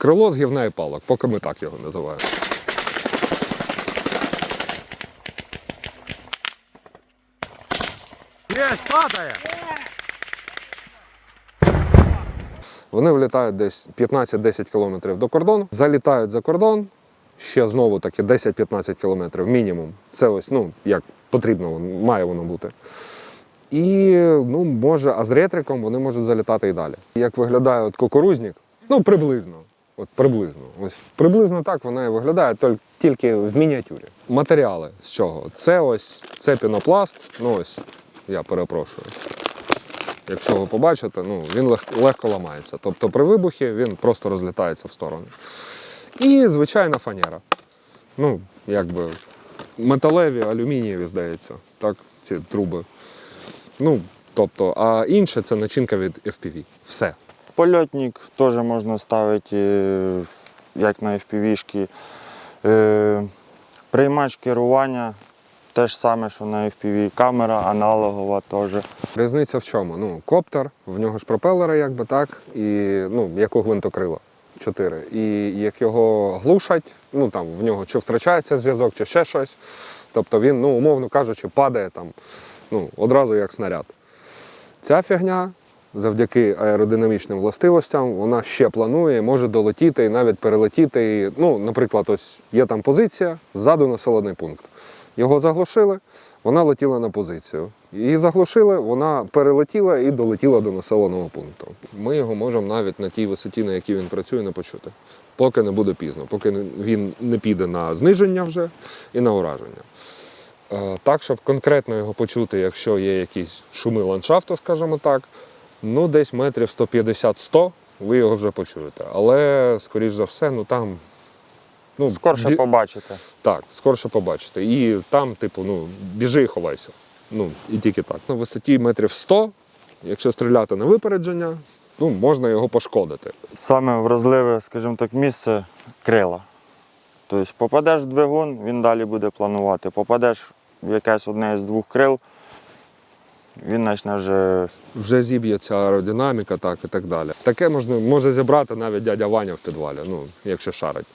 Крило з гівна і палок, поки ми так його називаємо. Есть, падає! Вони влітають десь 15-10 кілометрів до кордону, залітають за кордон, ще знову таки 10-15 кілометрів мінімум. Це ось, ну, як потрібно, має воно бути. І ну, може, а з ретриком вони можуть залітати і далі. Як виглядає от кукурузник? Ну, приблизно. От приблизно. Ось приблизно так вона і виглядає, тільки- в мініатюрі. Матеріали з чого? Це ось це пінопласт. Ну ось, я перепрошую. Якщо ви побачите, ну, він лег- легко ламається. Тобто при вибухі він просто розлітається в сторони. І звичайна фанера. Ну, якби металеві, алюмінієві, здається, так, ці труби. Ну, тобто, а інше це начинка від FPV. Все. Польотник теж можна ставити, е, як на FPV-шки. Е, Приймач керування те ж саме, що на FPV. Камера аналогова теж. Різниця в чому? Ну, коптер, в нього ж пропелери, якби так, і ну, як у гвинтокрила. Чотири. І як його глушать, ну там в нього чи втрачається зв'язок, чи ще щось. Тобто він, ну, умовно кажучи, падає там ну, одразу як снаряд. Ця фігня, завдяки аеродинамічним властивостям, вона ще планує, може долетіти і навіть перелетіти. Ну, наприклад, ось є там позиція, ззаду населений пункт. Його заглушили, вона летіла на позицію. Її заглушили, вона перелетіла і долетіла до населеного пункту. Ми його можемо навіть на тій висоті, на якій він працює, не почути. Поки не буде пізно, поки він не піде на зниження вже і на ураження. Е, Так, щоб конкретно його почути, якщо є якісь шуми ландшафту, скажімо так, ну десь метрів 150-100 ви його вже почуєте. Але, скоріш за все, ну там. Ну, Скорше бі- побачите. так, скорше побачите. І там, типу, ну, біжи і ховайся. Ну, і тільки так. На висоті метрів 100, якщо стріляти на випередження, ну, можна його пошкодити. Саме вразливе, скажімо так, місце крила. Тобто попадеш в двигун, він далі буде планувати. Попадеш в якесь одне з двох крил, він почне вже Вже зіб'ється аеродинаміка, так і так далі. Таке можна, може зібрати навіть дядя Ваня в підвалі, ну, якщо шарить.